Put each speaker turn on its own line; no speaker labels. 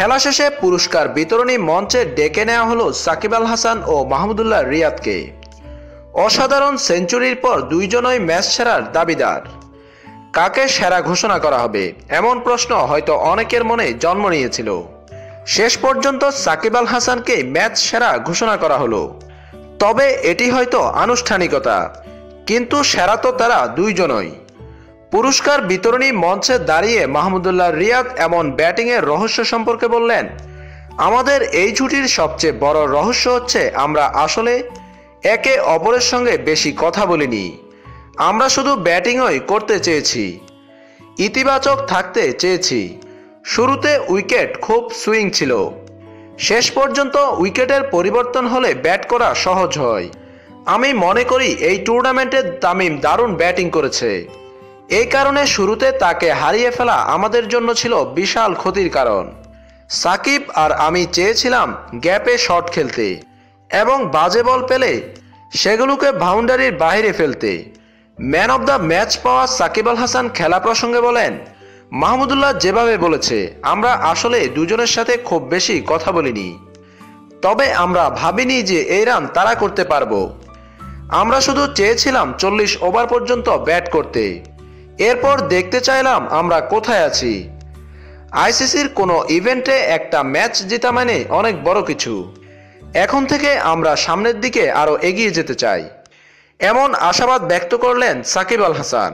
খেলা শেষে পুরস্কার বিতরণী মঞ্চে ডেকে নেওয়া হলো সাকিব আল হাসান ও মাহমুদুল্লাহ রিয়াদকে। অসাধারণ সেঞ্চুরির পর দুইজনই ম্যাচ সেরার দাবিদার। কাকে সেরা ঘোষণা করা হবে? এমন প্রশ্ন হয়তো অনেকের মনে জন্ম নিয়েছিল। শেষ পর্যন্ত সাকিব আল হাসানকে ম্যাচ সেরা ঘোষণা করা হলো। তবে এটি হয়তো আনুষ্ঠানিকতা, কিন্তু সেরা তো তারা দুইজনই। পুরস্কার বিতরণী মঞ্চে দাঁড়িয়ে মাহমুদুল্লাহ রিয়াদ এমন ব্যাটিংয়ের রহস্য সম্পর্কে বললেন, আমাদের এই ছুটির সবচেয়ে বড় রহস্য হচ্ছে আমরা আসলে একে অপরের সঙ্গে বেশি কথা বলিনি। আমরা শুধু ব্যাটিংই করতে চেয়েছি, ইতিবাচক থাকতে চেয়েছি। শুরুতে উইকেট খুব সুইং ছিল। শেষ পর্যন্ত উইকেটের পরিবর্তন হলে ব্যাট করা সহজ হয়। আমি মনে করি এই টুর্নামেন্টে তামিম দারুণ ব্যাটিং করেছে। এই কারণে শুরুতে তাকে হারিয়ে ফেলা আমাদের জন্য ছিল বিশাল ক্ষতির কারণ। সাকিব আর আমি চেয়েছিলাম গ্যাপে শট খেলতে এবং বাজে বল পেলে সেগুলোকে বাউন্ডারির বাইরে ফেলতে। ম্যান অব দ্য ম্যাচ পাওয়া সাকিব আল হাসান খেলা প্রসঙ্গে বলেন, মাহমুদুল্লাহ যেভাবে বলেছে, আমরা আসলে দুজনের সাথে খুব বেশি কথা বলিনি। তবে আমরা ভাবিনি যে এই রান তারা করতে পারব। আমরা শুধু চেয়েছিলাম চল্লিশ ওভার পর্যন্ত ব্যাট করতে। এরপর দেখতে চাইলাম আমরা কোথায় আছি। আইসিসির কোনো ইভেন্টে একটা ম্যাচ জেতা মানে অনেক বড় কিছু। এখন থেকে আমরা সামনের দিকে আরও এগিয়ে যেতে চাই। এমন আশাবাদ ব্যক্ত করলেন সাকিব আল হাসান।